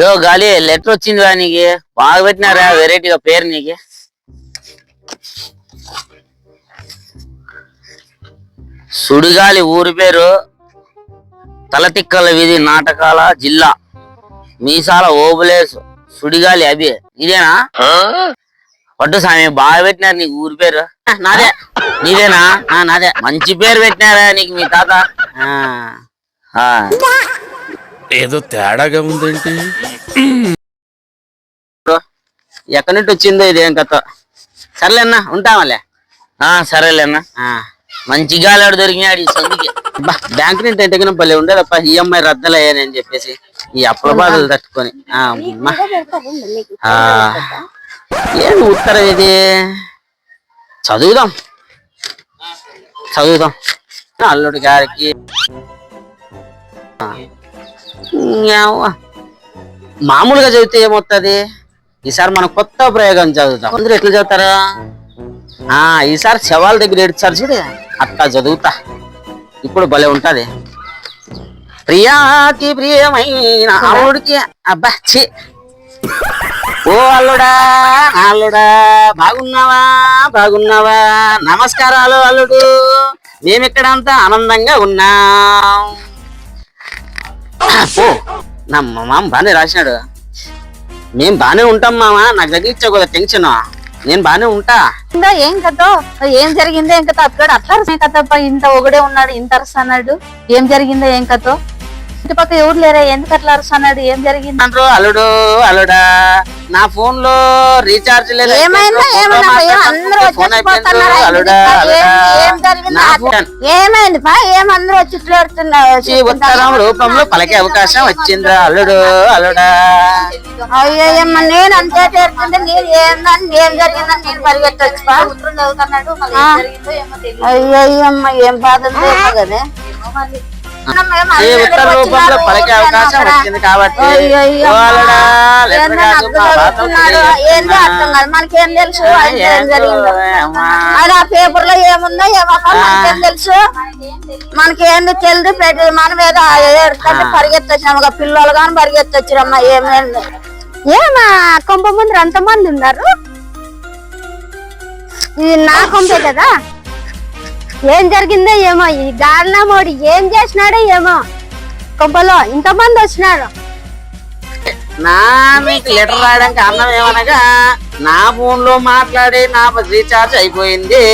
యో గాలి లెటర్ వచ్చింది రా నీకు. బాగా పెట్టినారా వెరైటీగా పేరు నీకు. సుడిగాలి ఊరి పేరు తలతిక్కల వీధి నాటకాల జిల్లా మీసాల ఓబులేస్ సుడిగాలి అభి. ఇదేనా? పట్టు స్వామి బాగా పెట్టినారు నీకు ఊరి పేరు. నాదే. నీదేనా? నాదే. మంచి పేరు పెట్టినారా నీకు మీ తాత. ఏదో తేడాగా ఉందేంటి? ఎక్కడి నుండి వచ్చిందో ఇదేం కథ? సర్లేన్నా ఉంటామలే ఆ సరేలేన్నా ఆ, మంచి గాలాడు దొరికినాడు ఈ సందుకి. బ్యాంక్ నుండి ఎట్టగిన భలే ఉండేదప్ప ఈఎంఐ రద్దలయ్యాని అని చెప్పేసి ఈ అప్పుల బాధలు తట్టుకొని. ఏంది ఉత్తరం ఇది? చదువుదాం. చదువుదాం. అల్లుడి గారికి. మామూలుగా చదివితే ఏమవుతుంది ఈసారి మనం కొత్త ప్రయోగం చదువుతాం. అందరూ ఎట్లా చదువుతారా? ఆ ఈసారి శవాల దగ్గర ఏడుచారు చూడు. అట్లా చదువుతా. ఇప్పుడు భలే ఉంటుంది. ప్రియాకి ప్రియమైన అల్లుడికి అబ్బా చి ఓ అల్లుడా అల్లుడా బాగున్నావా? బాగున్నావా? నమస్కారాలు అల్లుడు. మేమిక్కడంతా ఆనందంగా ఉన్నాం. నా మామ బాగానే రాసినాడు. మేం బాగానే ఉంటాం మామ నాకు దగ్గర ఇచ్చా కదా టెన్షన్ నేను బాగానే ఉంటా. ఇంకా ఏం కథో? ఏం జరిగిందో ఏం కథ? అక్కడ అట్లా అరసే ఇంత ఒకడే ఉన్నాడు ఇంత అరస అన్నాడు ఏం జరిగిందో ఏం కథో? ఇంటి పక్క ఎవరు లేరా? ఎందుకు అట్లా అరస అన్నాడు? ఏం జరిగింది? అంటారు అల్లుడు అల్లుడా నా ఫోన్లో రీఛార్జ్ లేదు? ఏమైందా ఏమన్నా ఏం అందరూ ఫోన్ అయిపోయింది వచ్చేసిపోతున్నారా? అల్లుడా ఏం- అల్లుడా ఏం జరిగిందో నా అట్లా- ఫోన్. ఏమైంది? పా ఏం అందరూ వచ్చి ఈ ఉత్తరం రూపంలో పలికే అవకాశం వచ్చిందిరా అల్లుడు అల్లుడా. అయ్యమ్మ నేను అంతే చేరుతుంటే నేను ఏందని ఏం జరిగిందని నేను పరిగెత్తొచ్చు పా. ఆ. అయ్యయ్యమ్మ ఏం బాధ ఉందో కదే. ఈ ఉత్తర రూపంలో పలికే అవకాశం వచ్చింది కాబట్టి మనకేం తెలుసు. అది ఆ పేపర్లో ఏముందో ఏమో మనకేం తెలుసు? మనకేంది తెలియదు పెట్టి మనం ఏదో ఏడుకంటే పరిగెత్తొచ్చాము ఒక పిల్లలు కానీ పరిగెత్తొచ్చారమ్మా ఏమేమి ఏమా కొంప ముందు అంతమంది ఉన్నారు? ఇది నా కొంపే కదా? ఏం జరిగిందో ఏమో ఈ గాలినామోడి ఏం చేసినాడో ఏమో. కొంపలో ఇంతమంది వచ్చినారు. నా మీకు లెటర్ రాయడానికి అన్నం ఏమనగా నా ఫోన్లో మాట్లాడి నా రీఛార్జ్ అయిపోయింది.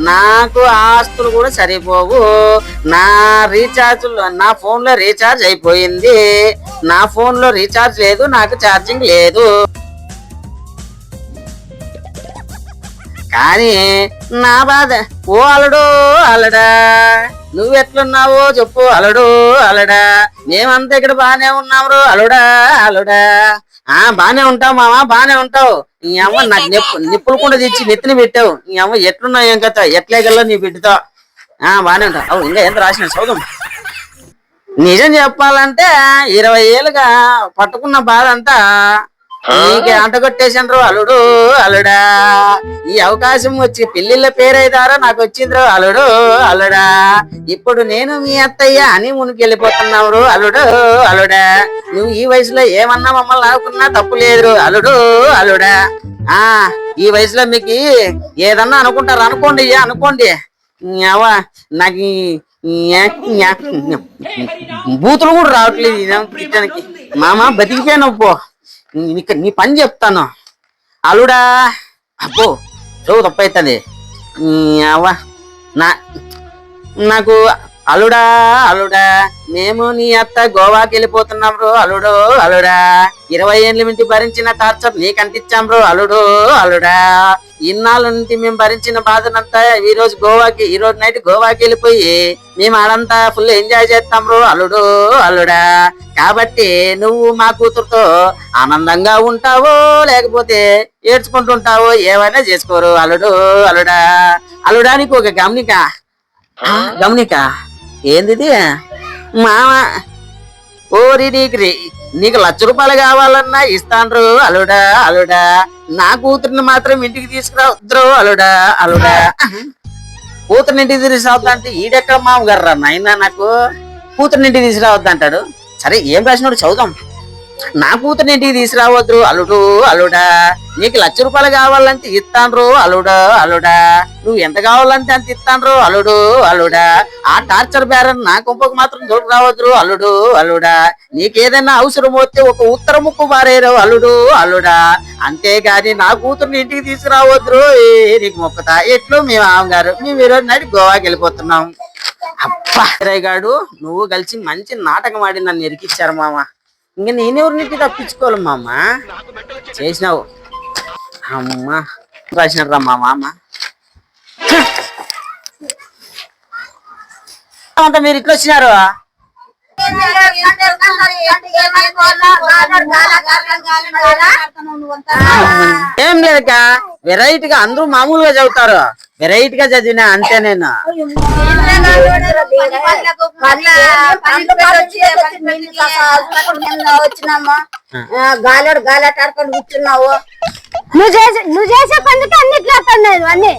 నాకు ఆస్తులు కూడా సరిపోవు. నా రీఛార్జ్ నా ఫోన్లో రీఛార్జ్ అయిపోయింది. నా ఫోన్లో రీఛార్జ్ లేదు నాకు ఛార్జింగ్ లేదు. కానీ నా బాధ ఓ అలడు అలడా. నువ్వెట్లున్నావో చెప్పు అలడు అలడా. మేమంతా ఇక్కడ బానే ఉన్నాము అలుడా అలుడా. ఆ బానే ఉంటావు మావా బానే ఉంటావు. నీ అమ్మ నాకు నిప్పు నిప్పులు కూడా తెచ్చి నెత్తిని పెట్టావు. నీ అమ్మ ఎట్లున్నావు ఏం కథ ఎట్లేగల్లో నీ బిడ్డతో. ఆ బానే ఉంటావు. అవు ఇంకా ఎంత రాసిన చదువు. నిజం చెప్పాలంటే ఇరవై ఏళ్ళుగా పట్టుకున్న బాధ అంతా నీకే అంటగొట్టేసిండ్రు అల్లుడు అల్లుడా ఈ అవకాశం వచ్చి పెళ్ళిళ్ళ పేరైదారో నాకు వచ్చిండ్రు అల్లుడు అల్లుడా ఇప్పుడు నేను మీ అత్తయ్య అని మునికెళ్ళిపోతున్నావు అల్లుడు అల్లుడా నువ్వు ఈ వయసులో ఏమన్నా మమ్మల్ని అనుకున్నా తప్పు లేదు అల్లుడు అల్లుడా ఆ ఈ వయసులో మీకు ఏదన్నా అనుకుంటారు అనుకోండి అనుకోండి అవ్వ నాకు బూతులు కూడా రావట్లేదు కిచెన్కి మామ బతికిపోయాను పో నీ- నీ పని చెప్తాను. అల్లుడా అబ్బో చదువు తప్పైతుంది అవ్వ నా నాకు అల్లుడా అల్లుడా మేము నీ అత్త గోవాకి వెళ్ళిపోతున్నాం బ్రో అల్లుడు అల్లుడా ఇరవై ఏళ్ళ నుంచి భరించిన టార్చర్ నీకు అంటించాం బ్రో అల్లుడు అల్లుడా ఇన్నాళ్ళ నుండి మేము భరించిన బాధనంతా ఈ రోజు గోవాకి ఈ రోజు నైట్ గోవాకి వెళ్ళిపోయి మేము ఆడంతా ఫుల్ ఎంజాయ్ చేస్తాం బ్రో అల్లుడు అల్లుడా కాబట్టి నువ్వు మా కూతురుతో ఆనందంగా ఉంటావో లేకపోతే ఏడ్చుకుంటుంటావో ఏమైనా చేసుకోరు అల్లుడు అల్లుడా అల్లుడా నీకు ఒక గమనిక. గమనిక. ఏందిది? మామ ఓరి నీకు నీకు లక్ష రూపాయలు కావాలన్నా ఇస్తాండ్రు అలుడా అలుడా. నా కూతురిని మాత్రం ఇంటికి తీసుకురావద్దు అలుడా అలుడా. కూతురిని ఇంటికి తీసుకురావద్దు అంటే ఈడెక్కడ మామగారు రా నాయన నాకు? కూతురిని ఇంటికి తీసుకురావద్దు అంటాడు. సరే ఏం రాసినాడు చదువుదాం. నా కూతురు ఇంటికి తీసుకురావద్దు అల్లుడు అల్లుడా నీకు లక్ష రూపాయలు కావాలంటే ఇస్తాన్రు అల్లుడు అల్లుడా. నువ్వు ఎంత కావాలంటే అంత ఇస్తాన్రు అల్లుడు అల్లుడా. ఆ టార్చర్ బేరన్ నా కుంపకు మాత్రం దొరికి రావద్దు అల్లుడు అల్లుడా. నీకేదైనా అవసరం వస్తే ఒక ఉత్తర ముక్కు మారేరు అల్లుడు అల్లుడా. అంతేగాని నా కూతుర్ని ఇంటికి తీసుకురావద్దు. నీకు మొక్కతా. ఎట్లు? మీ మామగారు మేము ఈరోజు నడి గోవాకి వెళ్ళిపోతున్నాం. అబ్బా గాడు నువ్వు కలిసి మంచి నాటకం ఆడి నన్ను ఎరికిచ్చారు మామ. ఇంకా నేనెవరినింటి తప్పించుకోవాలి మామ? చేసినావు. అమ్మా రాసినారా మా మామ. అంతా మీరు ఇట్లా వచ్చినారు? ఏం లేదక్క వెరైటీగా అందరూ మామూలుగా చదువుతారు. వెరైటీ గా చదివినా అంతే నేను. వచ్చినామా గాలి గాలిట ఆడుకొని కూర్చున్నావు. నువ్వు చేసే నువ్వు చేసే పనికి అన్నిట్లో వస్తున్నాయి అన్ని.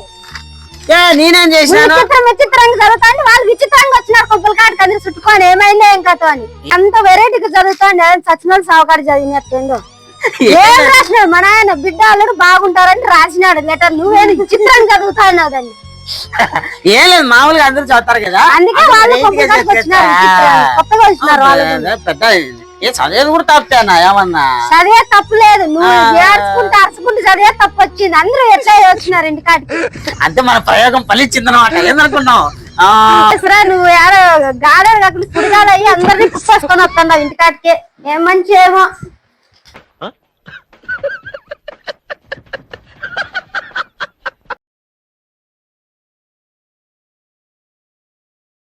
నేనేం చేసినాను విచిత్రం విచిత్రంగా చదువుతాండి వాళ్ళు విచిత్రంగా వచ్చినారు కొబ్బరి కాడికి అందరు చుట్టుకొని ఏమైందో ఏం కథ అని అంత వెరైటీగా చదువుతాండి సచిన వాళ్ళు సావుకాడు చదివినట్టుందో. ఏం రాసినాడు? మన ఆయన బిడ్డ బాగుంటారని రాసినాడు లెటర్. నువ్వేం విచిత్రంగా చదువుతాన్నావు దాన్ని ఏం లేదు మామూలుగా అందరూ చదువుతారు కదా. అందుకే వాళ్ళు వెరైటీగా కొబ్బరి కాడికి వచ్చినారు విచిత్రంగా. కొత్తగా వచ్చినారు వాళ్ళు. పెద్ద ఏ చదివేది కూడా తప్పేనా ఏమన్నా? చదివే తప్పు లేదు. నువ్వు. ఏడ్చుకుంటూ అరుచుకుంటూ చదివే తప్పు వచ్చింది. అందరూ ఎట్లా వచ్చినారు ఇంటికాడికి అంటే మన ప్రయోగం ఫలించిందనమాట ఏందనుకున్నావు అసలు నువ్వు ఏడో గాలి కాకుండా సుడిగాలు అయ్యి అందరినీ కుప్పేసుకొని వస్తున్నావు ఇంటికాడికి ఏం మంచి ఏమో.